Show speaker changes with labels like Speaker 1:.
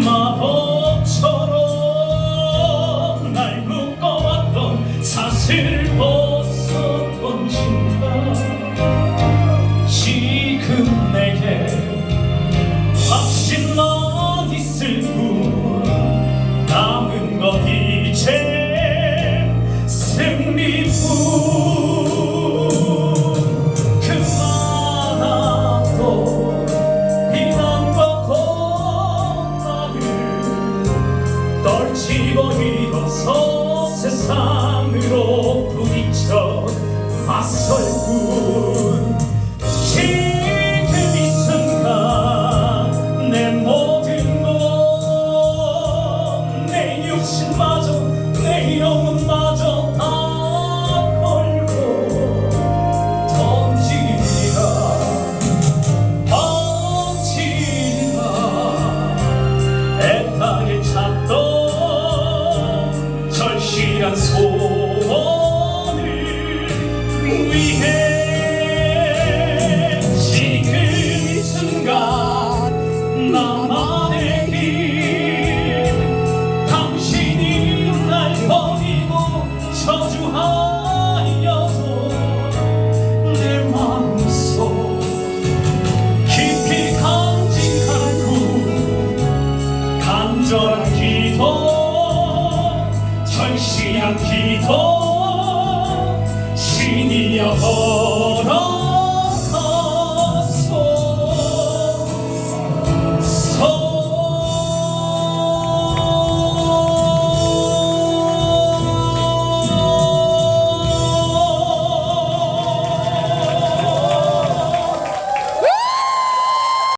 Speaker 1: 마법처럼 날 묶어왔던 사슬 벗어 던진다 지금 내게 떨치고 일어서 세상으로 부딪혀 맞설 transform. 从。